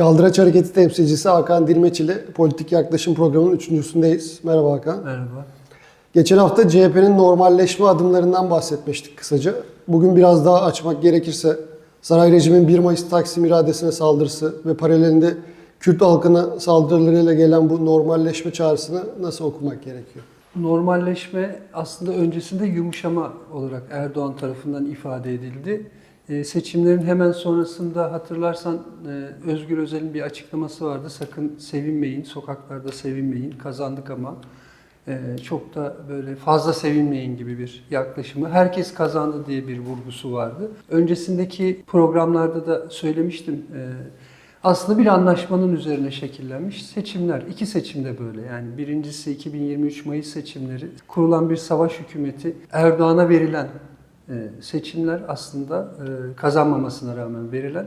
Kaldıraç Hareketi temsilcisi Hakan Dilmeç ile Politik Yaklaşım programının üçüncüsündeyiz. Merhaba Hakan. Merhaba. Geçen hafta CHP'nin normalleşme adımlarından bahsetmiştik kısaca. Bugün biraz daha açmak gerekirse saray rejimin 1 Mayıs Taksim iradesine saldırısı ve paralelinde Kürt halkına saldırılarıyla gelen bu normalleşme çağrısını nasıl okumak gerekiyor? Normalleşme aslında öncesinde yumuşama olarak Erdoğan tarafından ifade edildi. Ee, seçimlerin hemen sonrasında hatırlarsan e, Özgür Özel'in bir açıklaması vardı. Sakın sevinmeyin, sokaklarda sevinmeyin, kazandık ama e, çok da böyle fazla sevinmeyin gibi bir yaklaşımı. Herkes kazandı diye bir vurgusu vardı. Öncesindeki programlarda da söylemiştim. e, aslında bir anlaşmanın üzerine şekillenmiş seçimler. İki seçimde böyle. Yani birincisi 2023 Mayıs seçimleri. Kurulan bir savaş hükümeti Erdoğan'a verilen e, seçimler aslında e, kazanmamasına rağmen verilen.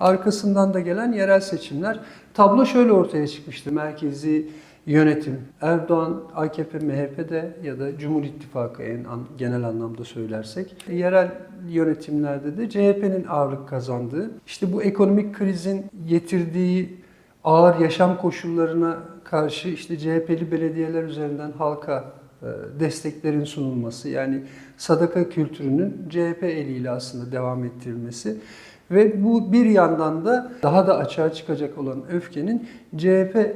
Arkasından da gelen yerel seçimler. Tablo şöyle ortaya çıkmıştı. Merkezi yönetim Erdoğan, AKP, MHP'de ya da Cumhur İttifakı en an- genel anlamda söylersek. Yerel yönetimlerde de CHP'nin ağırlık kazandığı. İşte bu ekonomik krizin getirdiği ağır yaşam koşullarına karşı işte CHP'li belediyeler üzerinden halka desteklerin sunulması yani sadaka kültürünün CHP eliyle aslında devam ettirilmesi ve bu bir yandan da daha da açığa çıkacak olan öfkenin CHP e,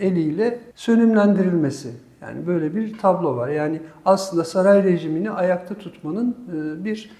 eliyle sönümlendirilmesi. Yani böyle bir tablo var. Yani aslında saray rejimini ayakta tutmanın e, bir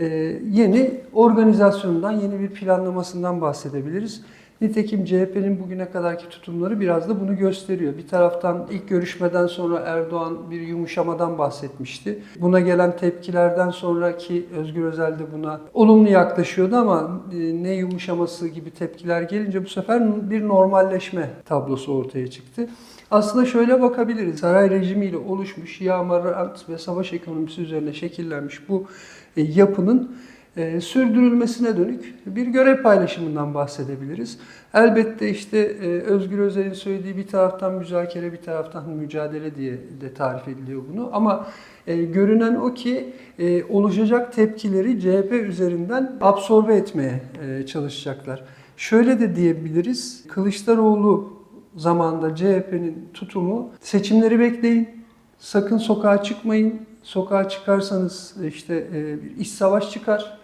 e, yeni organizasyonundan, yeni bir planlamasından bahsedebiliriz. Nitekim CHP'nin bugüne kadarki tutumları biraz da bunu gösteriyor. Bir taraftan ilk görüşmeden sonra Erdoğan bir yumuşamadan bahsetmişti. Buna gelen tepkilerden sonraki Özgür Özel de buna olumlu yaklaşıyordu ama e, ne yumuşaması gibi tepkiler gelince bu sefer bir normalleşme tablosu ortaya çıktı. Aslında şöyle bakabiliriz. Saray rejimiyle oluşmuş yağmarat ve savaş ekonomisi üzerine şekillenmiş bu e, yapının e, sürdürülmesine dönük bir görev paylaşımından bahsedebiliriz. Elbette işte e, Özgür Özel'in söylediği bir taraftan müzakere bir taraftan mücadele diye de tarif ediliyor bunu. Ama e, görünen o ki e, oluşacak tepkileri CHP üzerinden absorbe etmeye e, çalışacaklar. Şöyle de diyebiliriz. Kılıçdaroğlu zamanında CHP'nin tutumu seçimleri bekleyin. Sakın sokağa çıkmayın. Sokağa çıkarsanız işte e, bir iç savaş çıkar.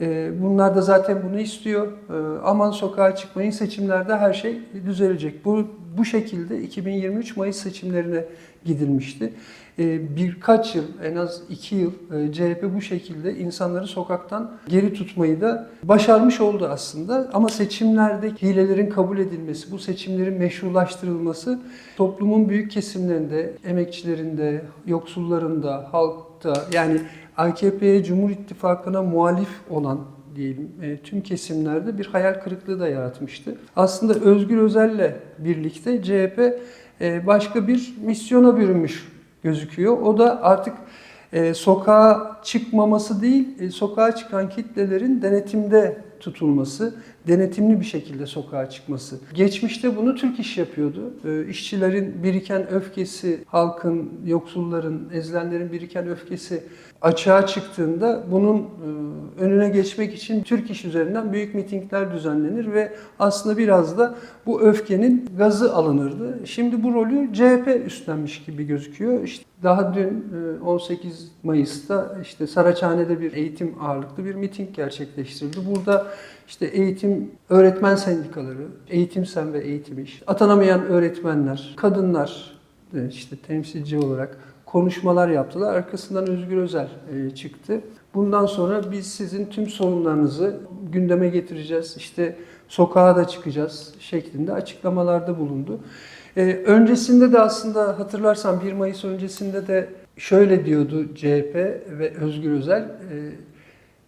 E, Bunlar da zaten bunu istiyor. E, Aman sokağa çıkmayın. Seçimlerde her şey düzelecek. Bu bu şekilde 2023 Mayıs seçimlerine gidilmişti. E, Birkaç yıl, en az iki yıl e, CHP bu şekilde insanları sokaktan geri tutmayı da başarmış oldu aslında. Ama seçimlerde hilelerin kabul edilmesi, bu seçimlerin meşrulaştırılması toplumun büyük kesimlerinde, emekçilerinde, yoksullarında, halkta yani AKP'ye, Cumhur İttifakı'na muhalif olan diyelim e, tüm kesimlerde bir hayal kırıklığı da yaratmıştı. Aslında Özgür Özel'le birlikte CHP e, başka bir misyona bürünmüş gözüküyor. O da artık e, sokağa çıkmaması değil, e, sokağa çıkan kitlelerin denetimde tutulması, denetimli bir şekilde sokağa çıkması. Geçmişte bunu Türk İş yapıyordu. E, işçilerin biriken öfkesi, halkın, yoksulların, ezilenlerin biriken öfkesi açığa çıktığında bunun e, önüne geçmek için Türk İş üzerinden büyük mitingler düzenlenir ve aslında biraz da bu öfkenin gazı alınırdı. Şimdi bu rolü CHP üstlenmiş gibi gözüküyor. İşte daha dün e, 18 Mayıs'ta işte Saraçhane'de bir eğitim ağırlıklı bir miting gerçekleştirildi. Burada işte eğitim öğretmen sendikaları, eğitim sen ve eğitim iş, atanamayan öğretmenler, kadınlar işte temsilci olarak konuşmalar yaptılar. Arkasından Özgür Özel e, çıktı. Bundan sonra biz sizin tüm sorunlarınızı gündeme getireceğiz. İşte sokağa da çıkacağız şeklinde açıklamalarda bulundu. E, öncesinde de aslında hatırlarsan 1 Mayıs öncesinde de şöyle diyordu CHP ve Özgür Özel. E,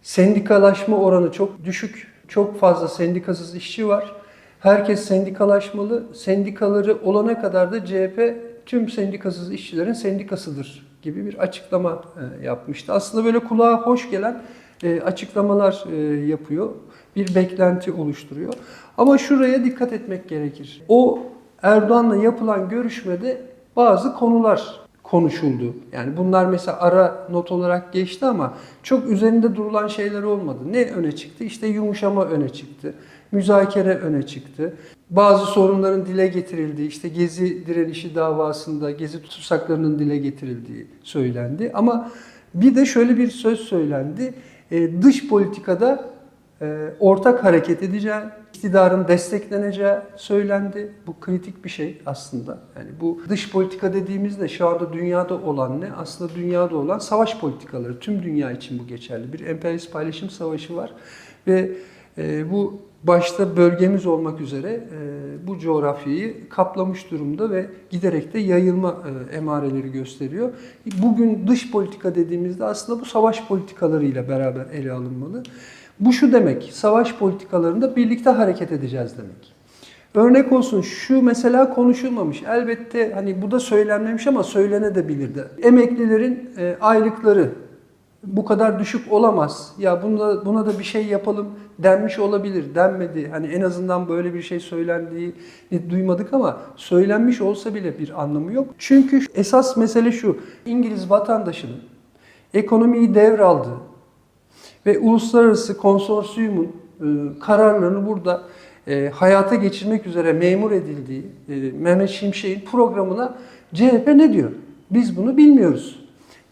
sendikalaşma oranı çok düşük. Çok fazla sendikasız işçi var. Herkes sendikalaşmalı. Sendikaları olana kadar da CHP tüm sendikasız işçilerin sendikasıdır gibi bir açıklama e, yapmıştı. Aslında böyle kulağa hoş gelen e, açıklamalar e, yapıyor. Bir beklenti oluşturuyor. Ama şuraya dikkat etmek gerekir. O Erdoğan'la yapılan görüşmede bazı konular konuşuldu. Yani bunlar mesela ara not olarak geçti ama çok üzerinde durulan şeyler olmadı. Ne öne çıktı? İşte yumuşama öne çıktı. müzakere öne çıktı. Bazı sorunların dile getirildiği, işte Gezi direnişi davasında Gezi tutsaklarının dile getirildiği söylendi. Ama bir de şöyle bir söz söylendi. E, dış politikada ortak hareket edeceği, iktidarın destekleneceği söylendi. Bu kritik bir şey aslında. Yani bu dış politika dediğimizde şu anda dünyada olan ne? Aslında dünyada olan savaş politikaları. Tüm dünya için bu geçerli. Bir emperyalist paylaşım savaşı var ve e, bu başta bölgemiz olmak üzere e, bu coğrafyayı kaplamış durumda ve giderek de yayılma e, emareleri gösteriyor. Bugün dış politika dediğimizde aslında bu savaş politikalarıyla beraber ele alınmalı. Bu şu demek, savaş politikalarında birlikte hareket edeceğiz demek. Örnek olsun şu mesela konuşulmamış. Elbette hani bu da söylenmemiş ama söylenebilirdi. Emeklilerin e, aylıkları bu kadar düşük olamaz. Ya buna, buna da bir şey yapalım denmiş olabilir. Denmedi. Hani en azından böyle bir şey söylendiğini duymadık ama söylenmiş olsa bile bir anlamı yok. Çünkü esas mesele şu. İngiliz vatandaşının ekonomiyi devraldığı ve uluslararası konsorsiyumun e, kararlarını burada e, hayata geçirmek üzere memur edildiği e, Mehmet Şimşek'in programına CHP ne diyor? Biz bunu bilmiyoruz.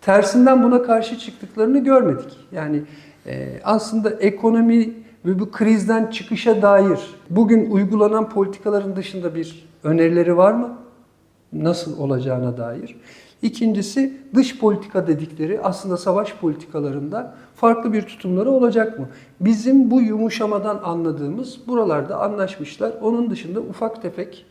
Tersinden buna karşı çıktıklarını görmedik. Yani aslında ekonomi ve bu krizden çıkışa dair bugün uygulanan politikaların dışında bir önerileri var mı? Nasıl olacağına dair. İkincisi dış politika dedikleri aslında savaş politikalarında farklı bir tutumları olacak mı? Bizim bu yumuşamadan anladığımız buralarda anlaşmışlar. Onun dışında ufak tefek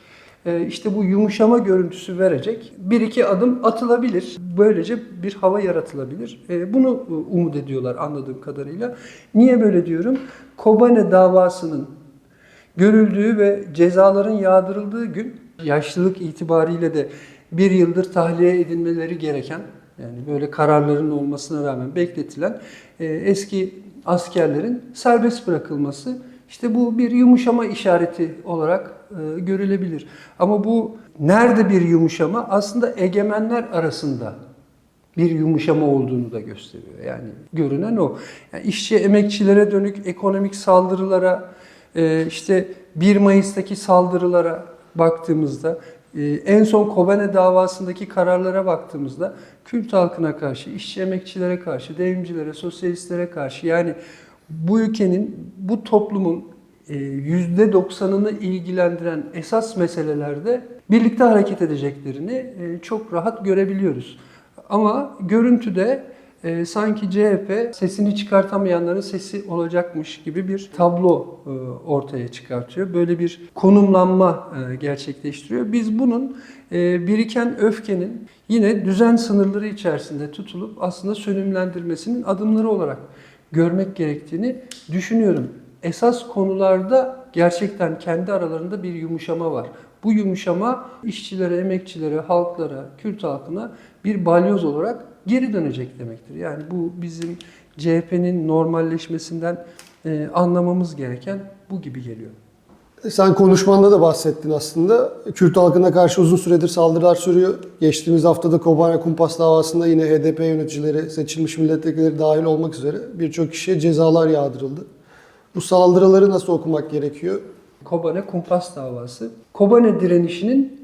e, işte bu yumuşama görüntüsü verecek bir iki adım atılabilir. Böylece bir hava yaratılabilir. E, Bunu e, umut ediyorlar anladığım kadarıyla. Niye böyle diyorum? Kobane davasının görüldüğü ve cezaların yağdırıldığı gün yaşlılık itibariyle de bir yıldır tahliye edilmeleri gereken yani böyle kararların olmasına rağmen bekletilen e, eski askerlerin serbest bırakılması işte bu bir yumuşama işareti olarak e, görülebilir. Ama bu nerede bir yumuşama? Aslında egemenler arasında bir yumuşama olduğunu da gösteriyor. Yani görünen o. Yani işçi emekçilere dönük ekonomik saldırılara, e, işte 1 Mayıs'taki saldırılara baktığımızda, en son Kobane davasındaki kararlara baktığımızda Kürt halkına karşı, işçi emekçilere karşı, devrimcilere, sosyalistlere karşı yani bu ülkenin, bu toplumun e, %90'ını ilgilendiren esas meselelerde birlikte hareket edeceklerini e, çok rahat görebiliyoruz. Ama görüntüde e, sanki CHP sesini çıkartamayanların sesi olacakmış gibi bir tablo e, ortaya çıkartıyor. Böyle bir konumlanma e, gerçekleştiriyor. Biz bunun e, biriken öfkenin yine düzen sınırları içerisinde tutulup aslında sönümlendirmesinin adımları olarak görmek gerektiğini düşünüyorum. Esas konularda gerçekten kendi aralarında bir yumuşama var. Bu yumuşama işçilere, emekçilere, halklara, Kürt halkına bir balyoz olarak geri dönecek demektir. Yani bu bizim CHP'nin normalleşmesinden e, anlamamız gereken bu gibi geliyor. Sen konuşmanda da bahsettin aslında. Kürt halkına karşı uzun süredir saldırılar sürüyor. Geçtiğimiz haftada Kobane Kumpas davasında yine HDP yöneticileri, seçilmiş milletvekilleri dahil olmak üzere birçok kişiye cezalar yağdırıldı. Bu saldırıları nasıl okumak gerekiyor? Kobane Kumpas davası. Kobane direnişinin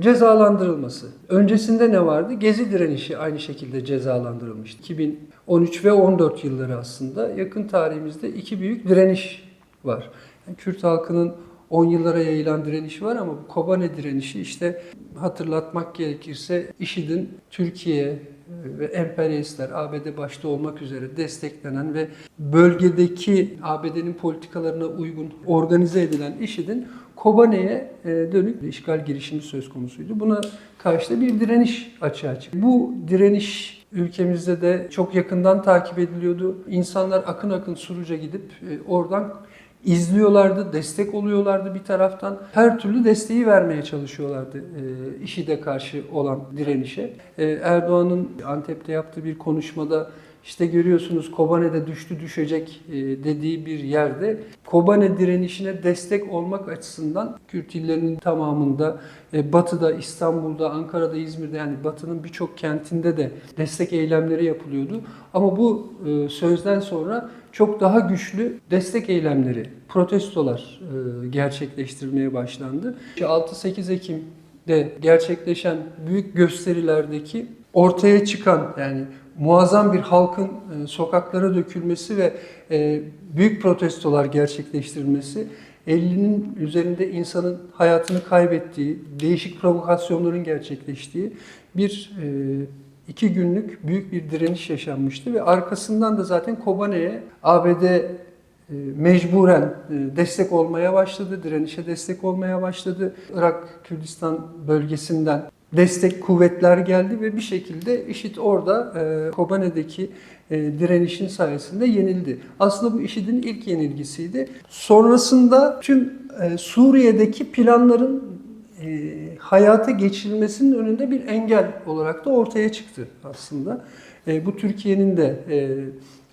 cezalandırılması. Öncesinde ne vardı? Gezi direnişi aynı şekilde cezalandırılmıştı. 2013 ve 14 yılları aslında yakın tarihimizde iki büyük direniş var. Yani Kürt halkının 10 yıllara yayılan direnişi var ama bu Kobane direnişi işte hatırlatmak gerekirse IŞİD'in Türkiye e, ve emperyalistler ABD başta olmak üzere desteklenen ve bölgedeki ABD'nin politikalarına uygun organize edilen IŞİD'in Kobane'ye e, dönük bir işgal girişimi söz konusuydu. Buna karşı da bir direniş açığa çıktı. Bu direniş ülkemizde de çok yakından takip ediliyordu. İnsanlar akın akın Suruç'a gidip e, oradan izliyorlardı, destek oluyorlardı bir taraftan. Her türlü desteği vermeye çalışıyorlardı e, IŞİD'e karşı olan direnişe. E, Erdoğan'ın Antep'te yaptığı bir konuşmada işte görüyorsunuz Kobane'de düştü düşecek e, dediği bir yerde Kobane direnişine destek olmak açısından Kürt illerinin tamamında e, Batı'da, İstanbul'da, Ankara'da, İzmir'de yani Batı'nın birçok kentinde de destek eylemleri yapılıyordu. Ama bu e, sözden sonra çok daha güçlü destek eylemleri, protestolar gerçekleştirmeye başlandı. 6-8 Ekim'de gerçekleşen büyük gösterilerdeki ortaya çıkan yani muazzam bir halkın e, sokaklara dökülmesi ve e, büyük protestolar gerçekleştirilmesi 50'nin üzerinde insanın hayatını kaybettiği, değişik provokasyonların gerçekleştiği bir e, iki günlük büyük bir direniş yaşanmıştı ve arkasından da zaten Kobane'ye ABD mecburen destek olmaya başladı, direnişe destek olmaya başladı. Irak Kürdistan bölgesinden destek kuvvetler geldi ve bir şekilde IŞİD orada e, Kobane'deki e, direnişin sayesinde yenildi. Aslında bu IŞİD'in ilk yenilgisiydi. Sonrasında tüm e, Suriye'deki planların e, hayata geçirilmesinin önünde bir engel olarak da ortaya çıktı aslında. E, bu Türkiye'nin de e,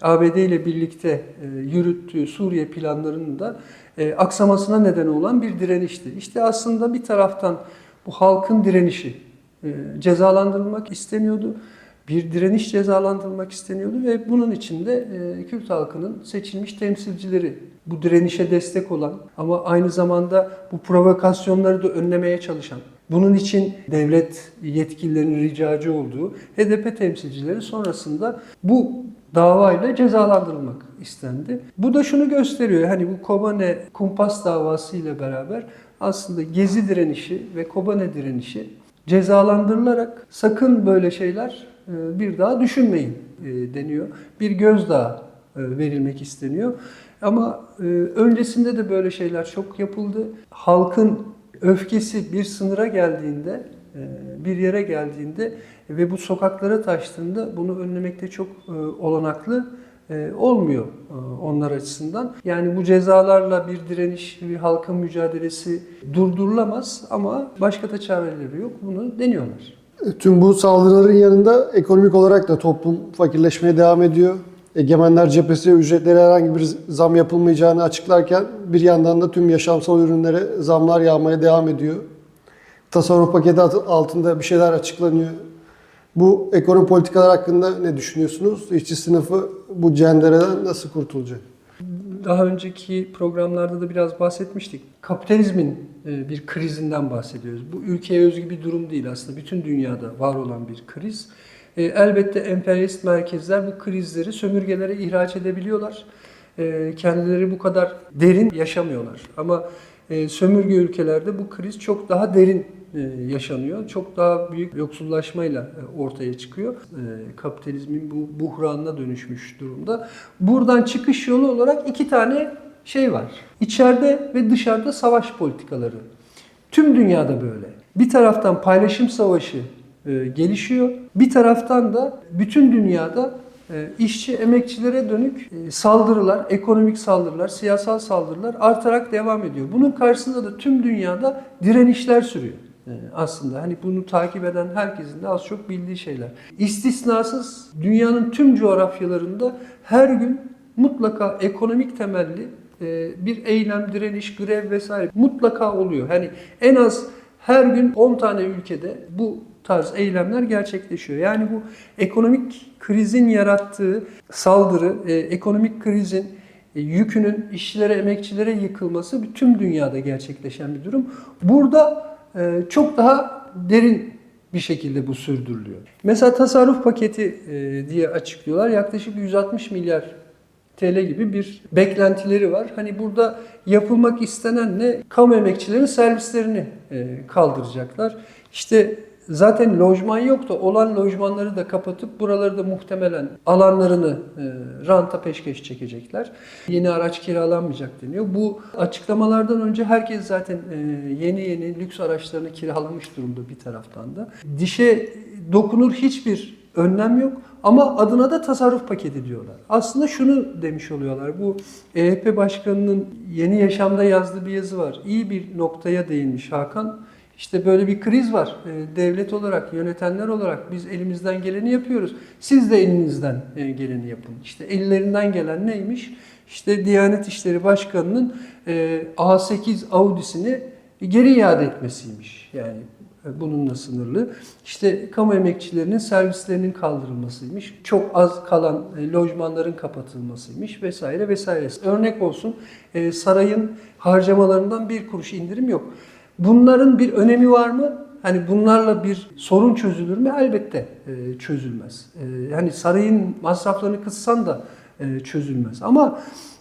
ABD ile birlikte e, yürüttüğü Suriye planlarının da e, aksamasına neden olan bir direnişti. İşte aslında bir taraftan bu halkın direnişi cezalandırılmak isteniyordu. Bir direniş cezalandırılmak isteniyordu ve bunun için de e, Kürt halkının seçilmiş temsilcileri bu direnişe destek olan ama aynı zamanda bu provokasyonları da önlemeye çalışan, bunun için devlet yetkililerinin ricacı olduğu HDP temsilcileri sonrasında bu davayla cezalandırılmak istendi. Bu da şunu gösteriyor. Hani bu Kobane kumpas davası ile beraber aslında Gezi direnişi ve Kobane direnişi cezalandırılarak sakın böyle şeyler e, bir daha düşünmeyin e, deniyor. Bir gözdağı e, verilmek isteniyor. Ama öncesinde de böyle şeyler çok yapıldı. Halkın öfkesi bir sınıra geldiğinde, bir yere geldiğinde ve bu sokaklara taştığında bunu önlemekte çok olanaklı olmuyor onlar açısından. Yani bu cezalarla bir direniş, bir halkın mücadelesi durdurulamaz ama başka da çareleri yok. Bunu deniyorlar. E, Tüm bu saldırıların yanında ekonomik olarak da toplum fakirleşmeye devam ediyor. Egemenler cephesi ücretlere herhangi bir zam yapılmayacağını açıklarken bir yandan da tüm yaşamsal ürünlere zamlar yağmaya devam ediyor. Tasarruf paketi altında bir şeyler açıklanıyor. Bu ekonomi politikalar hakkında ne düşünüyorsunuz? İşçi sınıfı bu cendereden nasıl kurtulacak? Daha önceki programlarda da biraz bahsetmiştik. Kapitalizmin e, bir krizinden bahsediyoruz. Bu ülkeye özgü bir durum değil aslında. Bütün dünyada var olan bir kriz. E, Elbette emperyalist merkezler bu krizleri sömürgelere ihraç edebiliyorlar. E, Kendileri bu kadar derin yaşamıyorlar. Ama sömürge ülkelerde bu kriz çok daha derin yaşanıyor. Çok daha büyük yoksullaşmayla e, ortaya çıkıyor. E, Kapitalizmin bu buhranına dönüşmüş durumda. Buradan çıkış yolu olarak iki tane şey var. İçeride ve dışarıda savaş politikaları. Tüm dünyada böyle. Bir taraftan paylaşım savaşı e, gelişiyor. Bir taraftan da bütün dünyada e, işçi, emekçilere dönük e, saldırılar, ekonomik saldırılar, siyasal saldırılar artarak devam ediyor. Bunun karşısında da tüm dünyada direnişler sürüyor. E, Aslında hani bunu takip eden herkesin de az çok bildiği şeyler. İstisnasız dünyanın tüm coğrafyalarında her gün mutlaka ekonomik temelli e, bir eylem, direniş, grev vesaire mutlaka oluyor. Hani en az her gün 10 tane ülkede bu tarz eylemler gerçekleşiyor. Yani bu ekonomik krizin yarattığı saldırı, e, ekonomik krizin e, yükünün işçilere, emekçilere yıkılması tüm dünyada gerçekleşen bir durum. Burada çok daha derin bir şekilde bu sürdürülüyor. Mesela tasarruf paketi e, diye açıklıyorlar. Yaklaşık 160 milyar TL gibi bir beklentileri var. Hani burada yapılmak istenen ne? Kamu emekçilerin servislerini e, kaldıracaklar. İşte zaten lojman yok da olan lojmanları da kapatıp buraları da muhtemelen alanlarını e, ranta peşkeş çekecekler. Yeni araç kiralanmayacak deniyor. Bu açıklamalardan önce herkes zaten e, yeni yeni lüks araçlarını kiralamış durumda bir taraftan da. Dişe dokunur hiçbir önlem yok ama adına da tasarruf paketi diyorlar. Aslında şunu demiş oluyorlar. Bu EHP Başkanı'nın Yeni Yaşam'da yazdığı bir yazı var. İyi bir noktaya değinmiş Hakan. İşte böyle bir kriz var. E, Devlet olarak, yönetenler olarak biz elimizden geleni yapıyoruz. Siz de elinizden e, geleni yapın. İşte ellerinden gelen neymiş? İşte Diyanet İşleri Başkanı'nın e, A8 Audi'sini geri iade etmesiymiş. Yani e, bununla sınırlı. İşte kamu emekçilerinin servislerinin kaldırılmasıymış. Çok az kalan lojmanların kapatılmasıymış vesaire vesaire. Örnek olsun sarayın harcamalarından bir kuruş indirim yok. Bunların bir önemi var mı? Hani bunlarla bir sorun çözülür mü? Elbette e, çözülmez. E, hani sarayın masraflarını kıssan da e, çözülmez. Ama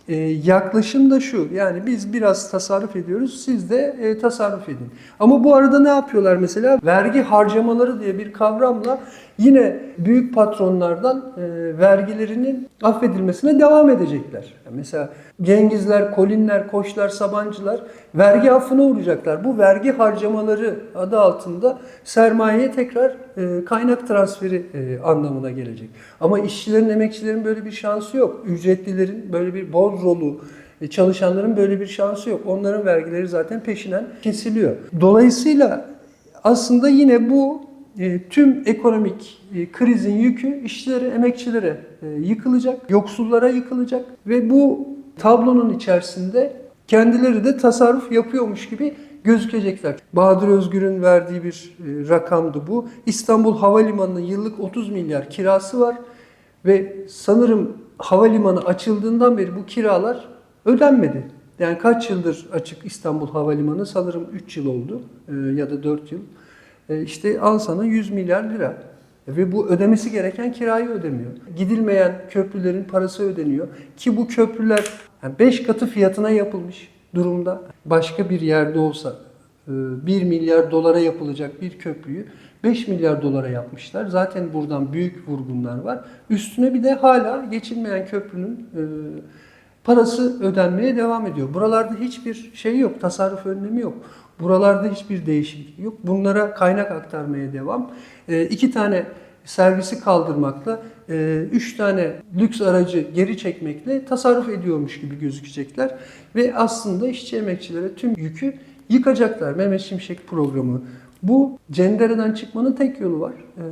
e, yaklaşım da şu. Yani biz biraz tasarruf ediyoruz. Siz de e, tasarruf edin. Ama bu arada ne yapıyorlar mesela? Vergi harcamaları diye bir kavramla yine büyük patronlardan e, vergilerinin affedilmesine devam edecekler. Mesela Cengizler, Kolinler, Koçlar, Sabancılar vergi affına uğrayacaklar. Bu vergi harcamaları adı altında sermayeye tekrar e, kaynak transferi e, anlamına gelecek. Ama işçilerin, emekçilerin böyle bir şansı yok. Ücretlilerin böyle bir bordrolu, e, çalışanların böyle bir şansı yok. Onların vergileri zaten peşinen kesiliyor. Dolayısıyla aslında yine bu tüm ekonomik e, krizin yükü işçilere, emekçilere e, yıkılacak, yoksullara yıkılacak ve bu tablonun içerisinde kendileri de tasarruf yapıyormuş gibi gözükecekler. Bahadır Özgür'ün verdiği bir e, rakamdı bu. İstanbul Havalimanı'nın yıllık 30 milyar kirası var ve sanırım havalimanı açıldığından beri bu kiralar ödenmedi. Yani kaç yıldır açık İstanbul Havalimanı? Sanırım 3 yıl oldu e, ya da 4 yıl. E, işte al sana 100 milyar lira. Ve bu ödemesi gereken kirayı ödemiyor. Gidilmeyen köprülerin parası ödeniyor. Ki bu köprüler 5 katı fiyatına yapılmış durumda. Başka bir yerde olsa 1 milyar dolara yapılacak bir köprüyü 5 milyar dolara yapmışlar. Zaten buradan büyük vurgunlar var. Üstüne bir de hala geçilmeyen köprünün e, parası ödenmeye devam ediyor. Buralarda hiçbir şey yok, tasarruf önlemi yok. Buralarda hiçbir değişiklik yok. Bunlara kaynak aktarmaya devam. E, iki tane servisi kaldırmakla, e, üç tane lüks aracı geri çekmekle tasarruf ediyormuş gibi gözükecekler. Ve aslında işçi emekçilere tüm yükü yıkacaklar. Mehmet Şimşek programı. Bu cendereden çıkmanın tek yolu var. E,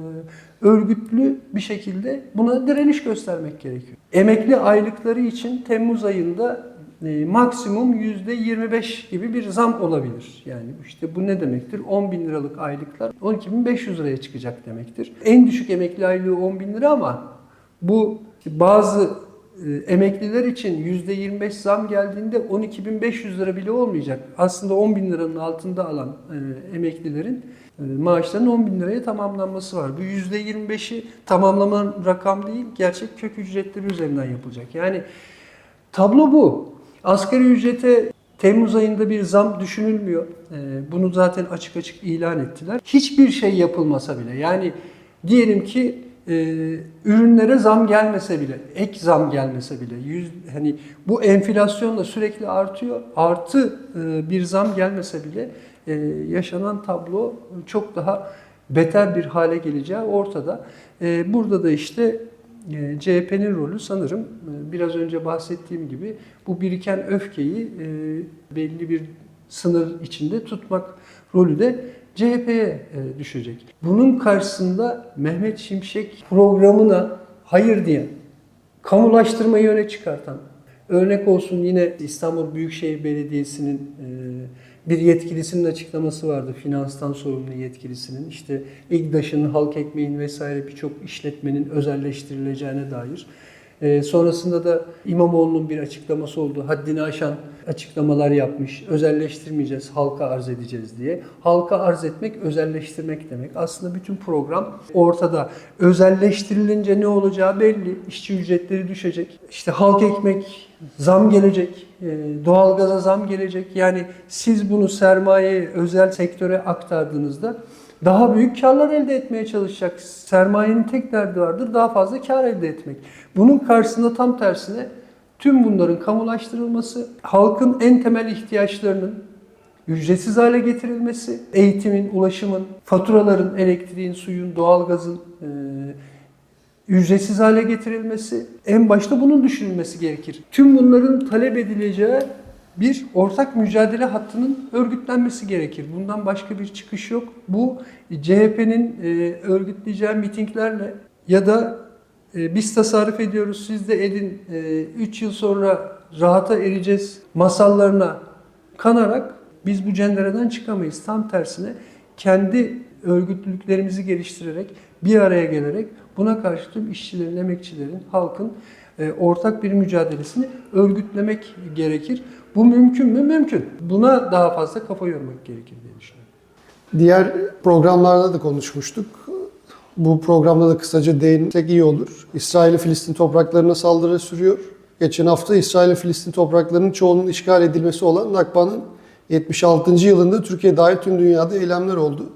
örgütlü bir şekilde buna direniş göstermek gerekiyor. Emekli aylıkları için Temmuz ayında e, maksimum %25 gibi bir zam olabilir. Yani işte bu ne demektir? 10 bin liralık aylıklar 12.500 liraya çıkacak demektir. En düşük emekli aylığı 10 bin lira ama bu bazı e, emekliler için %25 zam geldiğinde 12.500 lira bile olmayacak. Aslında 10 bin liranın altında alan e, emeklilerin e, maaşlarının 10 bin liraya tamamlanması var. Bu %25'i tamamlaman rakam değil, gerçek kök ücretleri üzerinden yapılacak. Yani tablo bu. Asgari ücrete Temmuz ayında bir zam düşünülmüyor. Ee, Bunu zaten açık açık ilan ettiler. Hiçbir şey yapılmasa bile yani diyelim ki e, ürünlere zam gelmese bile, ek zam gelmese bile, yüz, hani bu enflasyonla sürekli artıyor. Artı e, bir zam gelmese bile e, yaşanan tablo çok daha beter bir hale geleceği ortada. Burada da işte CHP'nin rolü sanırım e, biraz önce bahsettiğim gibi bu biriken öfkeyi e, belli bir sınır içinde tutmak rolü de CHP'ye düşecek. Bunun karşısında Mehmet Şimşek programına hayır diyen, kamulaştırmayı öne çıkartan, örnek olsun yine İstanbul Büyükşehir Belediyesi'nin bir yetkilisinin açıklaması vardı. Finanstan sorumlu yetkilisinin. İşte İGDAŞ'ın, halk ekmeğin vesaire birçok işletmenin özelleştirileceğine dair. Ee, sonrasında da İmamoğlu'nun bir açıklaması oldu. Haddini aşan açıklamalar yapmış. Özelleştirmeyeceğiz, halka arz edeceğiz diye. Halka arz etmek, özelleştirmek demek. Aslında bütün program ortada. Özelleştirilince ne olacağı belli. İşçi ücretleri düşecek. İşte halk ekmek zam gelecek. E, doğalgaza zam gelecek. Yani siz bunu sermayeye, özel sektöre aktardığınızda daha büyük karlar elde etmeye çalışacak. Sermayenin tek derdi vardır, daha fazla kar elde etmek. Bunun karşısında tam tersine tüm bunların kamulaştırılması, halkın en temel ihtiyaçlarının ücretsiz hale getirilmesi, eğitimin, ulaşımın, faturaların, elektriğin, suyun, doğalgazın e, ücretsiz hale getirilmesi, en başta bunun düşünülmesi gerekir. Tüm bunların talep edileceği bir ortak mücadele hattının örgütlenmesi gerekir. Bundan başka bir çıkış yok. Bu CHP'nin e, örgütleyeceği mitinglerle ya da e, biz tasarruf ediyoruz siz de edin 3 yıl sonra rahata ereceğiz masallarına kanarak biz bu cendereden çıkamayız. Tam tersine kendi örgütlülüklerimizi geliştirerek bir araya gelerek buna karşı tüm işçilerin, emekçilerin, halkın e, ortak bir mücadelesini örgütlemek gerekir. Bu mümkün mü? Mümkün. Buna daha fazla kafa yormak gerekir diye düşünüyorum. Diğer programlarda da konuşmuştuk. Bu programda da kısaca değinsek iyi olur. İsrail Filistin topraklarına saldırı sürüyor. Geçen hafta İsrail Filistin topraklarının çoğunun işgal edilmesi olan Nakba'nın 76. yılında Türkiye dahil tüm dünyada eylemler oldu.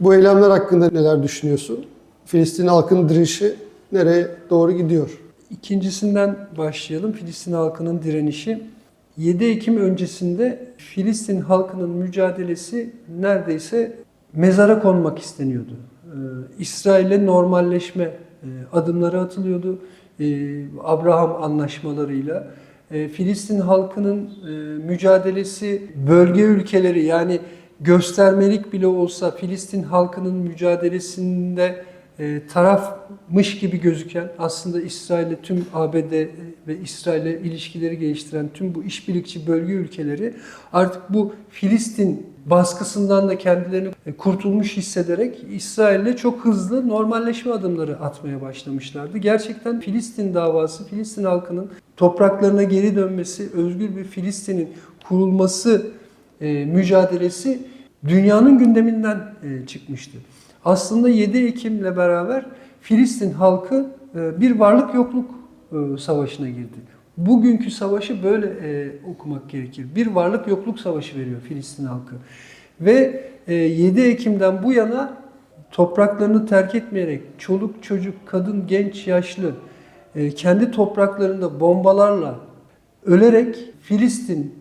Bu eylemler hakkında neler düşünüyorsun? Filistin halkının direnişi nereye doğru gidiyor? İkincisinden başlayalım. Filistin halkının direnişi. 7 Ekim öncesinde Filistin halkının mücadelesi neredeyse mezara konmak isteniyordu. Ee, normalleşme e, adımları atılıyordu. Ee, Abraham anlaşmalarıyla. Ee, Filistin halkının e, mücadelesi bölge ülkeleri yani göstermelik bile olsa Filistin halkının mücadelesinde e, tarafmış gibi gözüken aslında İsrail'le tüm ABD ve İsrail'le ilişkileri geliştiren tüm bu işbirlikçi bölge ülkeleri artık bu Filistin baskısından da kendilerini e, kurtulmuş hissederek İsrail'le çok hızlı normalleşme adımları atmaya başlamışlardı. Gerçekten Filistin davası, Filistin halkının topraklarına geri dönmesi, özgür bir Filistin'in kurulması e, mücadelesi dünyanın gündeminden e, çıkmıştı. Aslında 7 Ekim'le beraber Filistin halkı e, bir varlık yokluk e, savaşına girdi. Bugünkü savaşı böyle e, okumak gerekir. Bir varlık yokluk savaşı veriyor Filistin halkı. Ve e, 7 Ekim'den bu yana topraklarını terk etmeyerek çoluk çocuk, kadın, genç, yaşlı kendi topraklarında bombalarla ölerek Filistin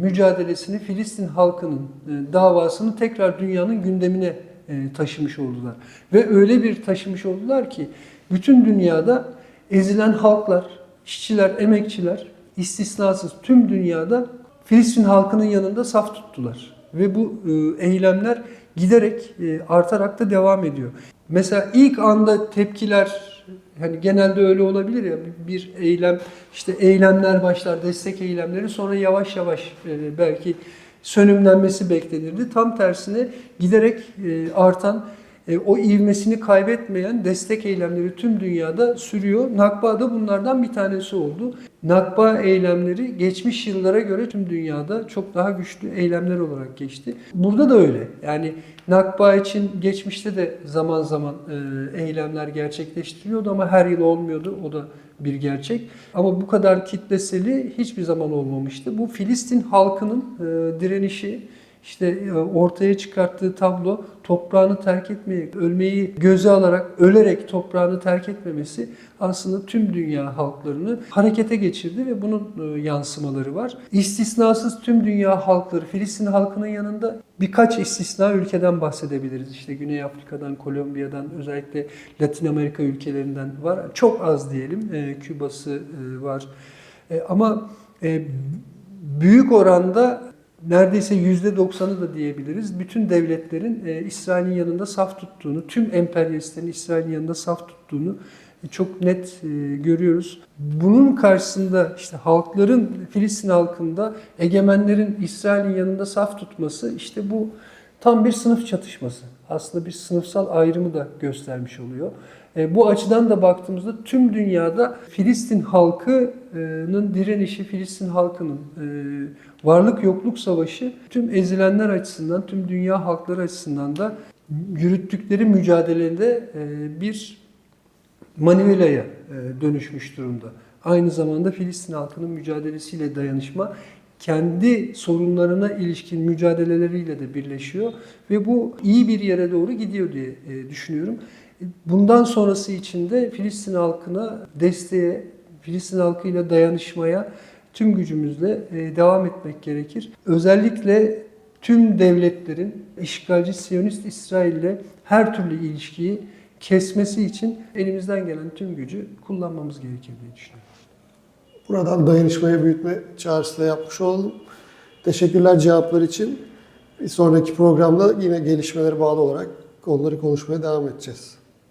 mücadelesini, Filistin halkının davasını tekrar dünyanın gündemine taşımış oldular. Ve öyle bir taşımış oldular ki bütün dünyada ezilen halklar, işçiler, emekçiler istisnasız tüm dünyada Filistin halkının yanında saf tuttular. Ve bu e, eylemler giderek e, artarak da devam ediyor. Mesela ilk anda tepkiler hani genelde öyle olabilir ya bir eylem işte eylemler başlar destek eylemleri sonra yavaş yavaş e, belki sönümlenmesi beklenirdi. Tam tersine giderek e, artan e, o ivmesini kaybetmeyen destek eylemleri tüm dünyada sürüyor. Nakba da bunlardan bir tanesi oldu. Nakba eylemleri geçmiş yıllara göre tüm dünyada çok daha güçlü eylemler olarak geçti. Burada da öyle. Yani Nakba için geçmişte de zaman zaman e, eylemler gerçekleştiriliyordu ama her yıl olmuyordu. O da bir gerçek. Ama bu kadar kitleseli hiçbir zaman olmamıştı. Bu Filistin halkının e, direnişi, işte e, ortaya çıkarttığı tablo toprağını terk etmeyi, ölmeyi göze alarak, ölerek toprağını terk etmemesi aslında tüm dünya halklarını harekete geçirdi ve bunun e, yansımaları var. İstisnasız tüm dünya halkları, Filistin halkının yanında birkaç istisna ülkeden bahsedebiliriz. İşte Güney Afrika'dan, Kolombiya'dan, özellikle Latin Amerika ülkelerinden var. Çok az diyelim, e, Küba'sı var. Ama büyük oranda neredeyse yüzde doksanı da diyebiliriz. Bütün devletlerin e, İsrail'in yanında saf tuttuğunu, tüm emperyalistlerin İsrail'in yanında saf tuttuğunu e, çok net e, görüyoruz. Bunun karşısında işte halkların, Filistin halkında egemenlerin İsrail'in yanında saf tutması işte bu tam bir sınıf çatışması. Aslında bir sınıfsal ayrımı da göstermiş oluyor. E, bu açıdan da baktığımızda tüm dünyada Filistin halkının direnişi, Filistin halkının e, varlık yokluk savaşı tüm ezilenler açısından, tüm dünya halkları açısından da yürüttükleri mücadelede e, bir manivelaya dönüşmüş durumda. Aynı zamanda Filistin halkının mücadelesiyle dayanışma kendi sorunlarına ilişkin mücadeleleriyle de birleşiyor ve bu iyi bir yere doğru gidiyor diye düşünüyorum. Bundan sonrası için de Filistin halkına desteğe, Filistin halkıyla dayanışmaya tüm gücümüzle e, devam etmek gerekir. Özellikle tüm devletlerin işgalci Siyonist İsrail'le her türlü ilişkiyi kesmesi için elimizden gelen tüm gücü kullanmamız gerekir diye düşünüyorum. Buradan dayanışmayı büyütme çağrısı da yapmış oldum. Teşekkürler cevaplar için. Bir sonraki programda yine gelişmelere bağlı olarak konuları konuşmaya devam edeceğiz.